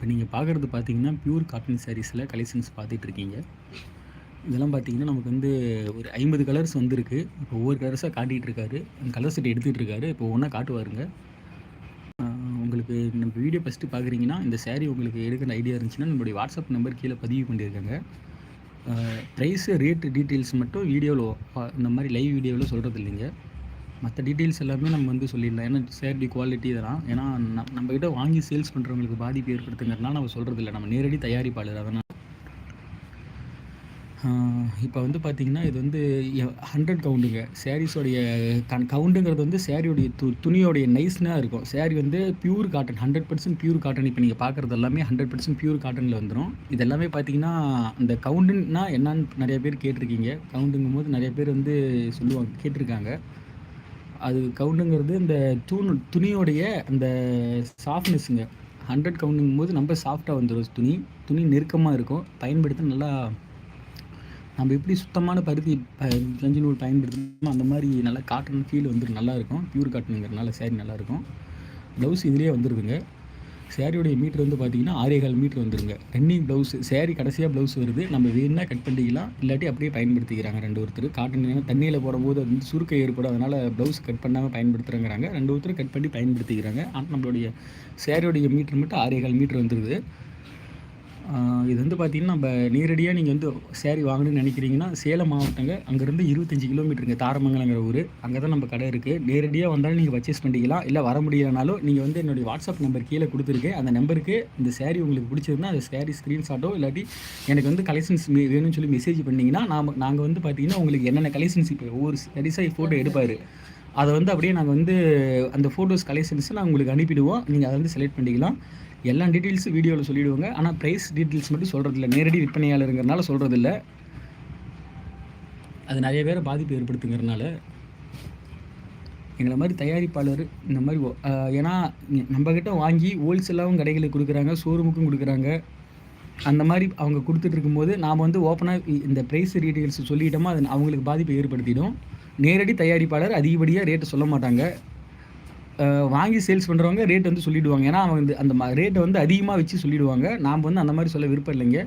இப்போ நீங்கள் பார்க்குறது பார்த்தீங்கன்னா பியூர் காட்டன் சாரீஸில் கலெக்ஷன்ஸ் பார்த்துட்ருக்கீங்க. இதெல்லாம் பார்த்தீங்கன்னா நமக்கு வந்து ஒரு ஐம்பது கலர்ஸ் வந்திருக்கு. இப்போ ஒவ்வொரு கலர்ஸாக காட்டிகிட்டு இருக்காரு கலர் செட் எடுத்துகிட்டு இருக்காரு இப்போ ஒன்றா காட்டுவாருங்க. உங்களுக்கு நம்ம வீடியோ ஃபஸ்ட்டு பார்க்குறீங்கன்னா இந்த சேரீ உங்களுக்கு எடுக்கிற ஐடியா இருந்துச்சுன்னா நம்மளுடைய வாட்ஸ்அப் நம்பர் கீழே பதிவு பண்ணியிருக்காங்க. ப்ரைஸு ரேட்டு டீட்டெயில்ஸ் மட்டும் வீடியோவில் இந்த மாதிரி லைவ் வீடியோவில் சொல்கிறது இல்லைங்க மற்ற டீட்டெயில்ஸ் எல்லாமே நம்ம வந்து சொல்லிடலாம். ஏன்னா சேரடி குவாலிட்டி இதெல்லாம் ஏன்னா நம் நம்மக்கிட்ட வாங்கி சேல்ஸ் பண்ணுறவங்களுக்கு பாதிப்பு ஏற்படுத்துங்கிறதுனால நம்ம சொல்கிறது இல்லை நம்ம நேரடி தயாரிப்பாளர் அதனால். இப்போ வந்து பார்த்திங்கன்னா இது வந்து ஹண்ட்ரட் கவுண்டுங்க சாரீஸோடைய கன் கவுண்டுங்கிறது வந்து சாரியோடைய து துணியோடைய நைஸ்னாக இருக்கும். சாரி வந்து pure cotton hundred percent pure cotton இப்போ நீங்கள் பார்க்குறது எல்லாமே ஹண்ட்ரட் பர்சன்ட் பியூர் காட்டனில் வந்துடும் இது எல்லாமே பார்த்தீங்கன்னா அந்த கவுண்டுன்னா என்னன்னு நிறைய பேர் கேட்டிருக்கீங்க. கவுண்டுங்கும் போது நிறைய பேர் வந்து சொல்லுவாங்க கேட்டிருக்காங்க. அது கவுண்டுங்கிறது இந்த தூண் துணியோடைய அந்த சாஃப்ட்னஸ்ஸுங்க ஹண்ட்ரட் கவுண்டுங்கும் போது ரொம்ப சாஃப்டாக வந்துடும் துணி. துணி நெருக்கமாக இருக்கும். பயன்படுத்த நல்லா நம்ம எப்படி சுத்தமான பருத்தி ப நூல் பயன்படுத்தணுமோ அந்த மாதிரி நல்லா காட்டன் ஃபீல் வந்துட்டு நல்லாயிருக்கும் ப்யூர் காட்டனுங்கிறனால சேரீ நல்லாயிருக்கும் ப்ளவுஸ் இதுலேயே வந்துடுதுங்க சேரீயோடைய மீட்ரு வந்து பார்த்தீங்கன்னா ஆறேகால் மீட்ரு வந்துருங்க. ரன்னிங் ப்ளவுஸ் சேரீ கடைசியாக ப்ளவுஸ் வருது. நம்ம வேணும்னா கட் பண்ணிக்கலாம். இல்லாட்டி அப்படியே பயன்படுத்திக்கிறாங்க ரெண்டு ஒருத்தர். காட்டன் ஏன்னா தண்ணியில் போடும்போது அது வந்து சுருக்கம் ஏற்படும். அதனால் ப்ளவுஸ் கட் பண்ணாமல் பயன்படுத்துகிறாங்க ரெண்டு ஒருத்தர் கட் பண்ணி பயன்படுத்திக்கிறாங்க. ஆனால் நம்மளுடைய சேரீடைய மீட்ரு மட்டும் ஆறேகால் மீட்ரு வந்துடுது இது வந்து பார்த்திங்கன்னா நம்ம நேரடியாக நீங்கள் வந்து சேரீ வாங்கணும்னு நினைக்கிறீங்கன்னா சேலம் மாவட்டங்க அங்கேருந்து இருபத்தஞ்சி கிலோமீட்டருங்க தாரமங்கலங்கிற ஊர். அங்கே தான் நம்ம கடை இருக்குது நேரடியாக வந்தாலும் நீங்கள் பர்ச்சேஸ் பண்ணிக்கலாம். இல்லை வர முடியலனாலும் நீங்கள் வந்து என்னுடைய வாட்ஸ்அப் நம்பர் கீழே கொடுத்துருக்கேன். அந்த நம்பருக்கு இந்த சேரீ உங்களுக்கு பிடிச்சிருந்தா அந்த சேரீ ஸ்க்ரீன்ஷாட்டோ இல்லாட்டி எனக்கு வந்து கலெக்ஷன்ஸ் வேணும்னு சொல்லி மெசேஜ் பண்ணிங்கன்னா நாம் நாங்கள் வந்து பார்த்திங்கன்னா உங்களுக்கு என்னென்ன கலெக்ஷன்ஸ் இப்போ ஒவ்வொரு சரிசாக ஃபோட்டோ எடுப்பார். அதை வந்து அப்படியே நாங்கள் வந்து அந்த ஃபோட்டோஸ் கலெக்ஷன்ஸை நான் உங்களுக்கு அனுப்பிடுவோம். நீங்கள் அதை வந்து செலக்ட் பண்ணிக்கலாம். எல்லா டீட்டெயில்ஸும் வீடியோவில் சொல்லிவிடுவாங்க ஆனால் ப்ரைஸ் டீட்டெயில்ஸ் மட்டும் சொல்கிறதில்ல நேரடி விற்பனையாளருங்கிறனால சொல்கிறதில்ல அது நிறைய பேரை பாதிப்பு ஏற்படுத்துங்கிறனால எங்களை மாதிரி தயாரிப்பாளர் இந்த மாதிரி ஏன்னா நம்மக்கிட்ட வாங்கி ஹோல்சேலாகவும் கடைகளுக்கு கொடுக்குறாங்க ஷோரூமுக்கும் கொடுக்குறாங்க. அந்த மாதிரி அவங்க கொடுத்துட்டு இருக்கும்போது நாம் வந்து ஓப்பனாக இந்த ப்ரைஸ் டீட்டெயில்ஸ் சொல்லிட்டோமா அது அவங்களுக்கு பாதிப்பை ஏற்படுத்திடும். நேரடி தயாரிப்பாளர் அதிகப்படியாக ரேட்டு சொல்ல மாட்டாங்க. வாங்கி சேல்ஸ் பண்ணுறவங்க ரேட் வந்து சொல்லிவிடுவாங்க ஏன்னா அவங்க வந்து அந்த ரேட்டை வந்து அதிகமாக வச்சு சொல்லிவிடுவாங்க நாம் வந்து அந்த மாதிரி சொல்ல விருப்பம் இல்லைங்க.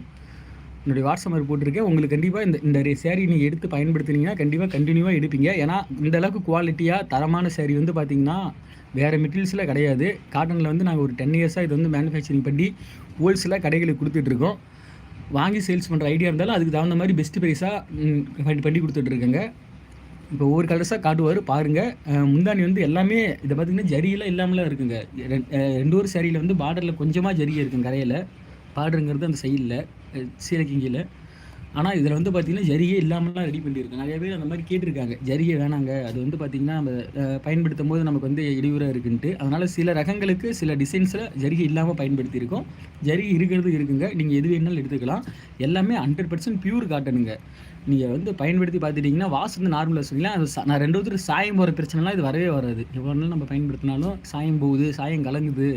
என்னுடைய வாட்ஸ்அப் மாதிரி போட்டிருக்கேன். உங்களுக்கு கண்டிப்பாக இந்த இந்த சேரீ நீங்கள் எடுத்து பயன்படுத்துனீங்கன்னா கண்டிப்பாக கண்டினியூவாக எடுப்பீங்க. ஏன்னா இந்த அளவுக்கு குவாலிட்டியாக தரமான சேரீ வந்து பார்த்திங்கன்னா வேறு மெட்டீரியல்ஸில் கிடையாது. காட்டனில் வந்து நாங்கள் ஒரு டென் இயர்ஸாக இது வந்து மேனுஃபேக்சரிங் பண்ணி ஹோல்சேலாக கடைகளுக்கு கொடுத்துட்ருக்கோம் வாங்கி சேல்ஸ் பண்ணுற ஐடியா இருந்தாலும் அதுக்கு தகுந்த மாதிரி பெஸ்ட் ப்ரைஸாக பண்ணி பண்ணி கொடுத்துட்ருக்கேங்க இப்போ ஒவ்வொரு கலர்ஸாக காட்டுவார் பாருங்கள் முந்தானி வந்து எல்லாமே இதை பார்த்தீங்கன்னா ஜரியெல்லாம் இல்லாமலாம் இருக்குங்க. ரெண்டு ஒரு சேரீயில் வந்து பார்டரில் கொஞ்சமாக ஜரி இருக்குங்க கரையில். பார்டருங்கிறது அந்த சைடில் சீரக்கிங்கியில் ஆனால் இதில் வந்து பார்த்தீங்கன்னா ஜரிகை இல்லாமலாம் ரெடி பண்ணியிருக்கு நிறைய பேர் அந்த மாதிரி கேட்டிருக்காங்க. ஜரிகை வேணாங்க. அது வந்து பார்த்திங்கன்னா நம்ம பயன்படுத்தும் போது நமக்கு வந்து இடையூறாக இருக்குன்ட்டு. அதனால் சில ரகங்களுக்கு சில டிசைன்ஸில் ஜரிகை இல்லாமல் பயன்படுத்தியிருக்கோம். ஜரி இருக்கிறது இருக்குங்க. நீங்கள் எது வேணாலும் எடுத்துக்கலாம். எல்லாமே ஹண்ட்ரட் பர்சன்ட் பியூர் காட்டனுங்க நீங்கள் வந்து பயன்படுத்தி பார்த்துட்டிங்கன்னா வாசு வந்து நார்மலாக சொன்னீங்களா அது நான் ரெண்டு ஒருத்தர் சாயம் போகிற பிரச்சனைலாம் இது வரவே வராது. எவ்வளோ நாள் நம்ம பயன்படுத்தினாலும் சாயம் போகுது சாயம் கலங்குது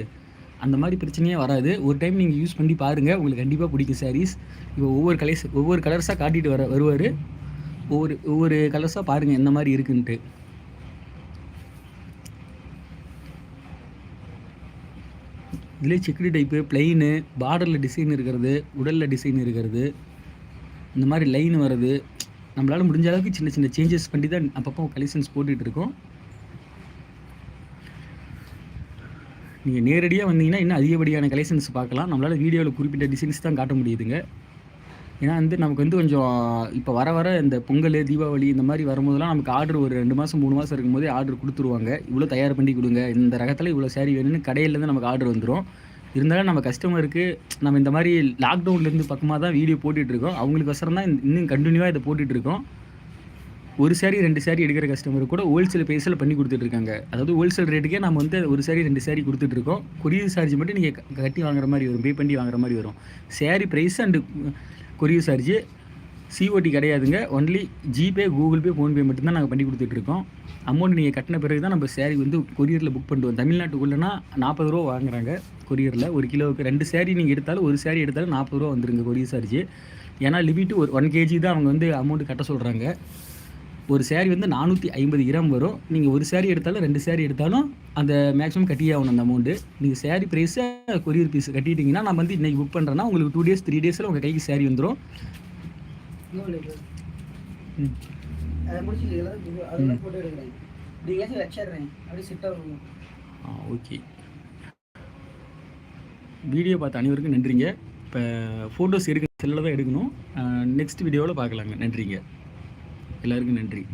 அந்த மாதிரி பிரச்சனையே வராது. ஒரு டைம் நீங்கள் யூஸ் பண்ணி பாருங்கள் உங்களுக்கு கண்டிப்பாக பிடிக்கும் சாரீஸ் இப்போ ஒவ்வொரு கலர்ஸ் ஒவ்வொரு கலர்ஸாக காட்டிட்டு வர வருவார். ஒவ்வொரு ஒவ்வொரு கலர்ஸாக பாருங்கள் எந்த மாதிரி இருக்குன்ட்டு. இதில் செக்குடு டைப்பு பிளெயின் பார்டரில் டிசைன் இருக்கிறது உடலில் டிசைன் இருக்கிறது. இந்த மாதிரி லைன் வர்றது நம்மளால் முடிஞ்ச அளவுக்கு சின்ன சின்ன சேஞ்சஸ் பண்ணி தான் அப்பப்போ கலெக்ஷன்ஸ் போட்டுட்டு இருக்கோம். நீங்கள் நேரடியாக வந்தீங்கன்னா இன்னும் அதிகப்படியான கலெக்ஷன்ஸ் பார்க்கலாம். நம்மளால் வீடியோவில் குறிப்பிட்ட டிசைன்ஸ் தான் காட்ட முடியுதுங்க. ஏன்னா வந்து நமக்கு வந்து கொஞ்சம் இப்போ வர வர இந்த பொங்கல் தீபாவளி இந்த மாதிரி வரும்போதெல்லாம் நமக்கு ஆர்டர் ஒரு ரெண்டு மாதம் மூணு மாதம் இருக்கும்போதே ஆர்டர் கொடுத்துருவாங்க. இவ்வளோ தயார் பண்ணி கொடுங்க. இந்த ரகத்தில் இவ்வளோ சேரீ வேணும்னு கடையிலேருந்து நமக்கு ஆர்டர் வந்துடும் இருந்தாலும் நம்ம கஸ்டமருக்கு நம்ம இந்த மாதிரி லாக்டவுன்லேருந்து பக்கமாக தான் வீடியோ போட்டுட்ருக்கோம். அவங்களுக்கு வசரம் தான் இன்னும் கண்டினியூவாக இதை போட்டுட்ருக்கோம். ஒரு சாரி ரெண்டு சாரி எடுக்கிற கஸ்டமருக்கு கூட ஹோல்சேல் ப்ரைஸில் பண்ணி கொடுத்துட்ருக்காங்க. அதாவது ஹோல்சேல் ரேட்டுக்கே நம்ம வந்து ஒரு சாரி ரெண்டு சாரி கொடுத்துட்ருக்கோம். கொரியர் சார்ஜ் மட்டும் நீங்கள் கட்டி வாங்குற மாதிரி வரும். பே பண்ணி வாங்குற மாதிரி வரும். Sari price and courier charge COD கிடையாதுங்க. Only GPay Google Pay PhonePe மட்டும்தான் நாங்கள் பண்ணி கொடுத்துட்ருக்கோம். அமௌண்ட் நீங்கள் கட்டின பிறகு தான் நம்ம சேரீ வந்து கொரியரில் புக் பண்ணுவோம் தமிழ்நாட்டுக்குள்ளேனா நாற்பது ரூபா வாங்குறாங்க கொரியரில் ஒரு கிலோவுக்கு ரெண்டு சேரீ நீங்கள் எடுத்தாலும் ஒரு சேரீ எடுத்தாலும் நாற்பது ரூபா வந்துருங்க கொரியர் சார்ஜ் ஏன்னா லிமிட்டு ஒரு ஒன் கேஜி தான் அவங்க வந்து அமௌண்ட் கட்ட சொல்கிறாங்க ஒரு சேரீ வந்து நானூற்றி ஐம்பது கிராம் வரும். நீங்கள் ஒரு சேரீ எடுத்தாலும் ரெண்டு சேரீ எடுத்தாலும் அந்த மேக்ஸிமம் கட்டியே ஆகணும் அந்த அமௌண்ட்டு நீங்கள் சேரீ ப்ரைஸை கொரியர் பீஸ் கட்டிட்டீங்கன்னா நான் வந்து இன்றைக்கி புக் பண்ணுறேன்னா உங்களுக்கு டூ டேஸ் த்ரீ டேஸில் உங்கள் கைக்கு சேரீ வந்துடும் இன்னும் இல்லை bro. ம் அதை முடிச்சு இதெல்லாம் இது- அதெல்லாம் போட்டு எடுக்கிறேன். நீங்கள் வச்சிடுறேன். அப்படியே ஆ ஓகே வீடியோ பார்த்த அனைவருக்கும் நன்றிங்க. இப்போ ஃபோட்டோஸ் எடுக்க செல்லில் தான் எடுக்கணும். நெக்ஸ்ட் வீடியோவில் பார்க்கலாங்க. நன்றிங்க. எல்லாருக்கும் நன்றி.